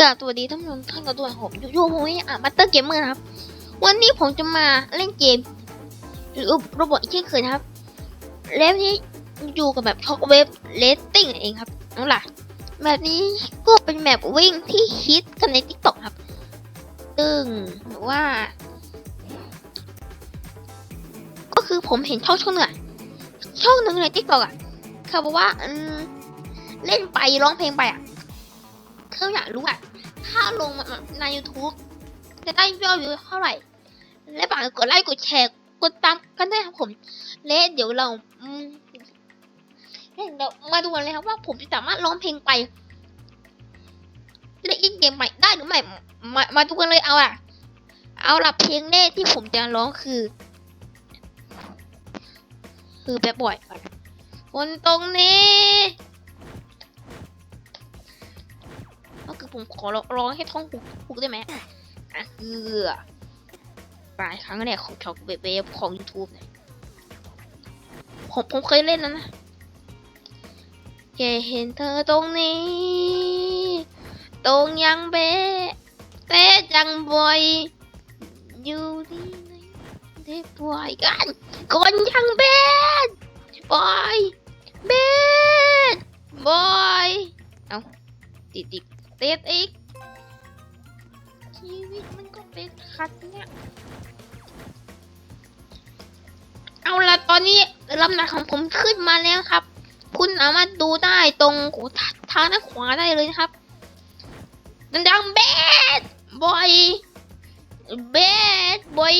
กราบสวัสดีท่านผู้ชมท่านกระด้วยผมยูยูผมอะบัตเตอร์เกมเมอร์นะครับ วันนี้ผมจะมาเล่นเกมหรือโรบอทอีกเช่นเคยนะครับแล้วนี้อยู่กับแบบช็อกเวฟเลสติ้งเองครับนั่นแหละแบบนี้ก็เป็นแมปวิ่งที่ฮิตกันในทิกตอกครับซึ่งหรือว่า ก็คือผมเห็นช่องช่องหนึ่งอะช่องหนึ่งในทิกตอกอะเขาบอกว่าเล่นไปร้องเพลงไปอะเขาอยากรู้อะ ถ้าลงมาใน YouTube จะได้ยอดวิวเท่าไหร่ และฝากกดไลค์กดแชร์กดตามกันด้วยครับผม และเดี๋ยวเรามเดี๋ยวมาดูกันเลยครับว่าผมจะสามารถร้องเพลงไปเล่นเกมใหม่ได้หรือไม่มามาดูกันเลยเอาอะเอาหละเพลงแรกที่ผมจะร้องคือ คือแบบบ่อยก่อนคนตรงนี้ คือผมขอร้องให้ท่องฮุกฮุกได้ไหมอะคือปลายครั้งแรกของช็อกเบเบของ YouTube เนี่ยผมผมเคยเล่นนะนะแค่เห็นเธอตรงนี้ ตรงยังเบะแต่จังบ่อยอยู่ที่ไหนได้บ่อยกันคนยังเบะบ่อยเบะ ติดติดเตดอีก ชีวิตมันก็เป็นคัดเนี่ยเอาละตอนนี้ลำดับของผมขึ้นมาแล้วครับ คุณสามารถดูได้ตรงทางด้านขวาได้เลยครับดังๆเบสบอยเบสบอย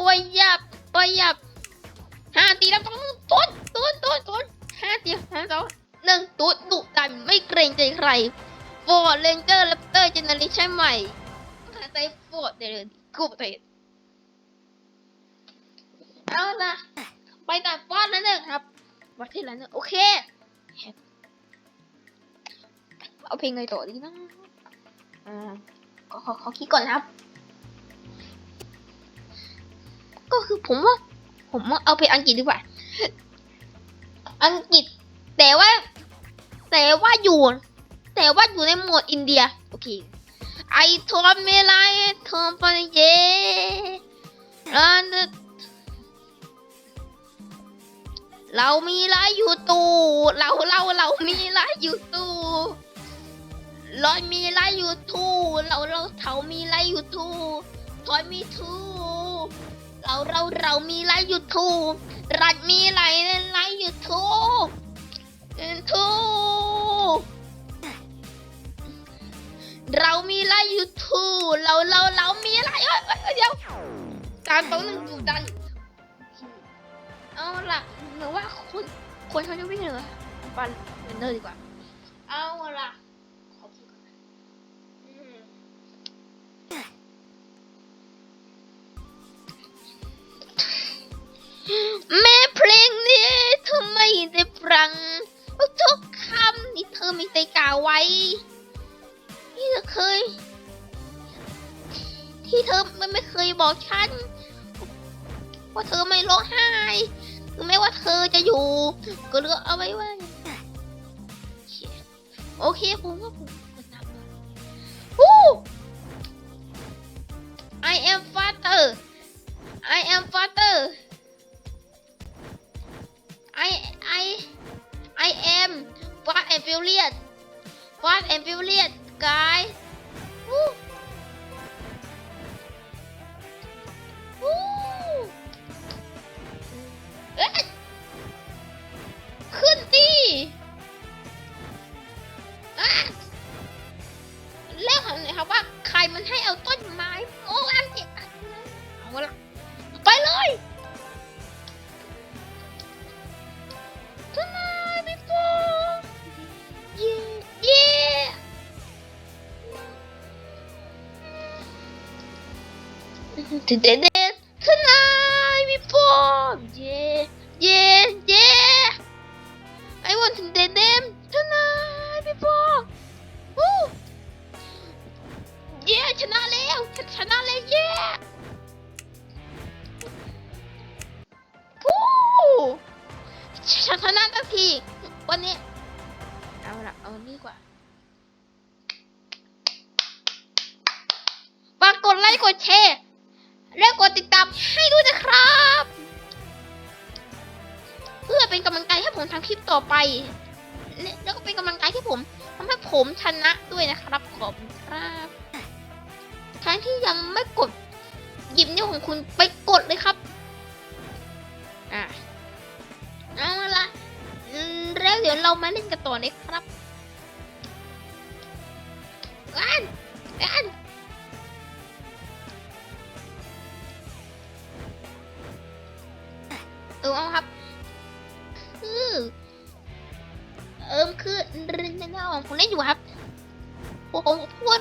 บอยยับบอยยับห้าตีแล้วต้องตุ้นตุ้นตุ้นตุ้นห้าตีห้าสองหนึ่งตุ้นดุดันไม่เกรงใจใคร ฟอร์ดเรนเจอร์แรปเตอร์เจเนอเรชั่นใหม่ใส่ฟอร์ดเดนกูประเทศเอาละไปตัดฟอร์ดแล้วเนอะครับประเทศแล้วเนอะโอเค เอาเพลงไงต่อดีนะอ่าขอขอขอคิดก่อนนะครับ ก็คือผมว่า ผมว่าเอาเพลงอังกฤษดีกว่า อังกฤษแต่ว่า แต่ว่าอยู่ แต่ว่าอยู่ในโหมดอินเดีย โอเค ไอทอมเมลายทอมปนเยอันเรามีไล่อยู่ตู้เราเราเรามีไล่อยู่ตู้ลอยมีไล่อยู่ตู้เราเราเถามีไล่อยู่ตู้ทอยมีทูเราเราเรามีไล่อยู่ตู้รัดมีไลฟ์ไล่อยู่ตู้ทู ยูทูเราเราเรามีอะไรเอ้ยเดี๋ยวจานต้องหนึ่งดูดันเอาล่ะหรือว่าคนคนเขาจะวิ่งเหรอปันเป็นเนอร์ดีกว่า เอาล่ะ ก็เหลือเอาไว้ว่าโอเคผมว่าผมจะทำ I am เด็ดเด็ดทนายมี yeah yeah yeah I want to date them tonight before วู้เย่ชนะแล้วชนะแล้วเย่วู้ชนะสักทีวันนี้เอาละเอานี่กว่าฝากกดไลค์กดแชร์ และกดติดตามให้ด้วยนะครับ เพื่อเป็นกำลังใจให้ผมทำคลิปต่อไป และแล้วก็เป็นกำลังใจให้ผมทำให้ผมชนะด้วยนะครับขอบคุณครับใครที่ยังไม่กดหยิบนิ้วของคุณไปกดเลยครับ อะเอาละแล้วเดี๋ยวเรามาเล่นกันต่อเลยครับกันกัน เออเอาครับคือเอิมคือเรื่องแนวของผมเล่นอยู่ครับผมพูด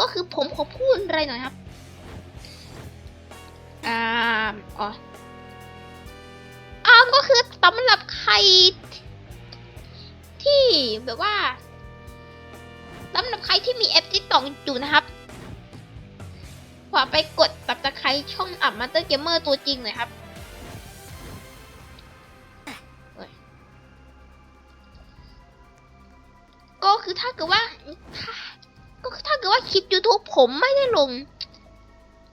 ก็คือผมขอพูดอะไรหน่อยครับ อ่าอ๋ออ่าก็คือสำหรับใคร ที่แบบว่าสำหรับใครที่มีแอปติ๊กต็อกอยู่นะครับขอไปกดตับตะไคร้ช่องอับมาเตอร์เกมเมอร์ตัวจริงหน่อยครับ ผมไม่ได้ลง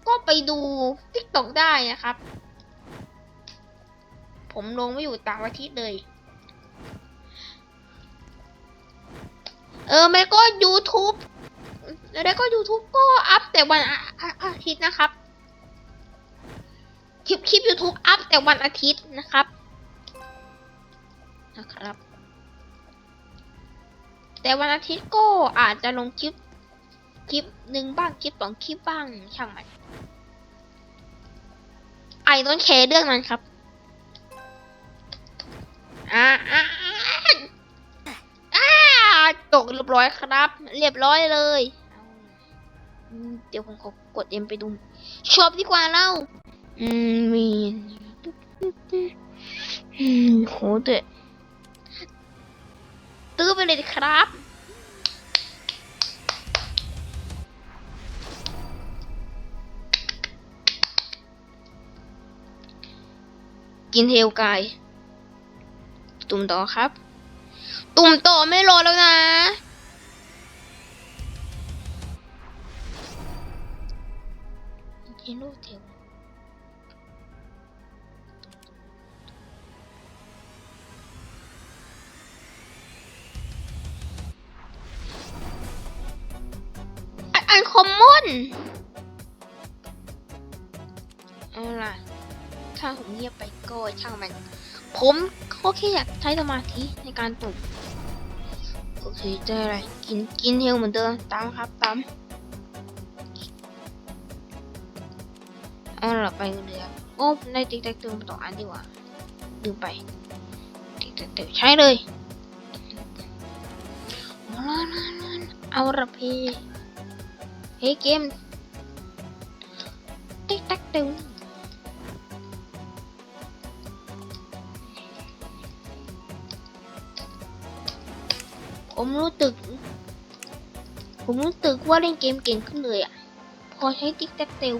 ก็ไปดู TikTok ได้นะครับ ผมลงไม่อยู่ตามอาทิตย์เลย เออแล้วก็ YouTube แล้วก็ YouTube ก็อัพแต่วันอาอาอาทิตย์นะครับ คลิปคลิป YouTube อัพแต่วันอาทิตย์นะครับ นะครับ แต่วันอาทิตย์ก็อาจจะลงคลิป คลิปหนึ่งบ้างคลิปสองคลิปบ้างช่างมันไอ้ต้นแคร์เรื่องนั้นครับอ่าอ่าอ่าจกเรียบร้อยครับ เรียบร้อยเลยเดี๋ยวผมขอกดเอ็มไปดูชอบดีกว่าเล่าอืมมีโหเด็ดตื้อไปเลยครับ กินเทลกาย ตุ่มต่อครับ ตุ่มต่อไม่รอแล้วนะ กินลูกเทลอันอันคอมมอน ถ้าผมเงียบไปก็ช่างมัน ผมก็แค่อยากใช้สมาธิในการตุ่มโอเคเจออะไรกินกินเฮลเหมือนเดิมตามครับตามเอาล่ะไปเลยครับโอ้ในติ๊กต็อกตืมต่ออันดีกว่าลืมไปติ๊กต็อกตืใช้เลยเอาล่ะล่ะล่ะเอาละพี่เฮ้เกมติ๊กต็อกตืม ผมรู้ตึก ผมรู้ตึกว่าเล่นเกมเก่งขึ้นเลยอะ พอใช้ติ๊กแท็กเทล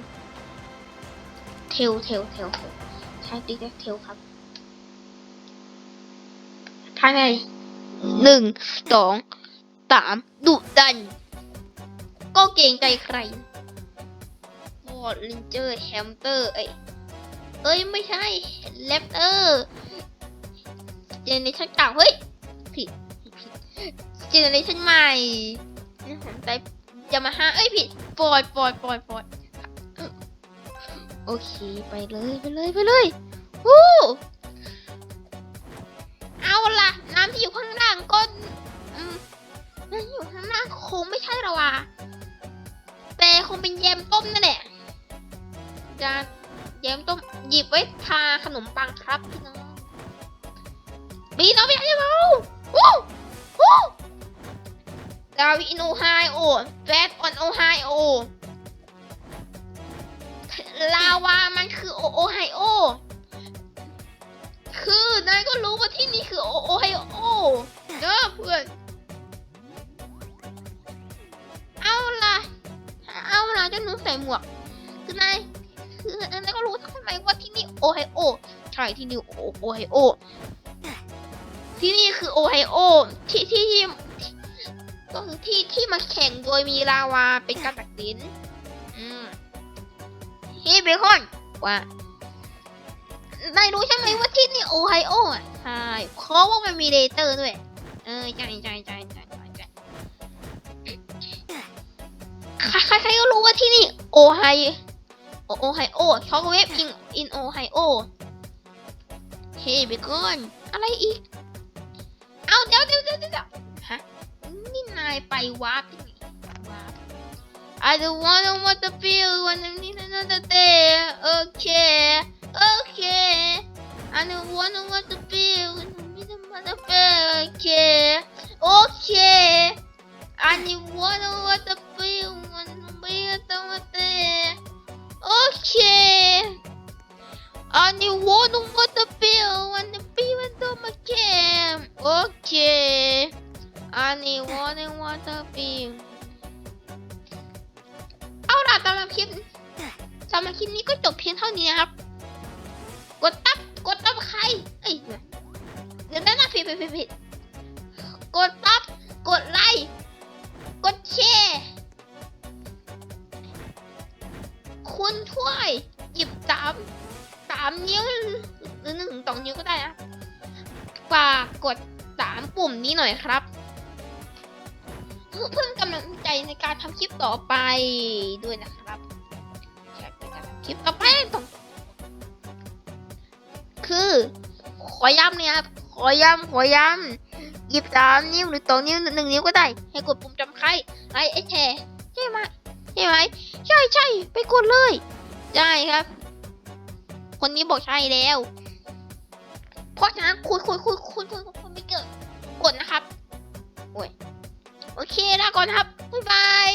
เทลเทลเทลใช้ติ๊กแท็กเทลครับภายในหนึ่งสองสามดุดัน ก็เก่งใจใครบอดลินเจอร์แฮมสเตอร์เอ้เอ้ย ไม่ใช่แรปเตอร์เจเนชั่นเก่าเฮ้ยผิด เจเนอเรชันใหม่ได้ยามาฮ่าเอ้ยผิดปล่อยปล่อยปล่อยปล่อยโอเค ไปเลยไปเลยไปเลยวู้เอาละน้ำที่อยู่ข้างล่างก็น้ำที่อยู่ข้างล่างคงไม่ใช่หรอวะแต่คงเป็นแยมต้มนั่นแหละจะแยมต้มหยิบไว้ทาขนมปังครับพี่น้องบีน้อง ดาวินโอไฮโอแฟตออนโอไฮโอลาวามันคือโอโอไฮโอ คือนายก็รู้ว่าที่นี่คือโอโอไฮโอเด้อเพื่อน เอาล่ะ เอาล่ะเจ้าหนูใส่หมวก คือนาย คือนายก็รู้ทำไมว่าที่นี่โอไฮโอ ใช่ที่นี่โอโอไฮโอ ที่นี่คือโอไฮโอ ที่ที่ ที่ก็ที่ที่มาแข่งโดยมีลาวาเป็นการตัดสินเบคอนว่านายรู้ใช่ไหมว่าที่นี่โอไฮโออะใช่เพราะว่ามันมีเลเตอร์ด้วย เออใช่ใช่ใช่ใช่ใช่ใครใครก็รู้ว่าที่นี่โอไฮโอโอไฮโอช็อกเวฟอินอินโอไฮโอเฮ้เบคอนอะไรอีก เอาเดี๋ยวเดี๋ยวเดี๋ยวเดี๋ยว นี่นายไปวาร์ปที่ไหนวาร์ป I don't wanna want to feel when I need another day okay okay I don't wanna want to feel when I need another day okay okay I don't wanna want to feel when I need another day okay I don't wanna want to feel when the people do my camp okay I need one and one to be เอาล่ะสำหรับคลิปสำหรับคลิปนี้ก็จบเพียงเท่านี้นะครับ กดตับกดตับใครเอ้ยเดี๋ยวนะผิดผิดผิดผิดกดตับกดไลค์กดแชร์คุณถ้วยหยิบสามสามนิ้วหรือหนึ่งสองนิ้วก็ได้นะฝากกดสามปุ่มนี้หน่อยครับ เพิ่มกำลังใจในการทำคลิปต่อไปด้วยนะครับคลิปต่อไปต้องคือ ขอย้ำเนี่ยครับ ขอย้ำขอย้ำหยิบสามนิ้วหรือสองนิ้วหนึ่งนิ้วก็ได้ ให้กดปุ่มจำใครไลค์ไอ้แชร์ใช่ไหมใช่ไหมใช่ใช่ไปกดเลยใช่ครับ คนนี้บอกใช่แล้วเพราะฉะนั้นคุณคุณคุณคุณคุณคุณไม่เกิดกดนะครับโว้ย โอเคลาก่อนครับ บ๊ายบาย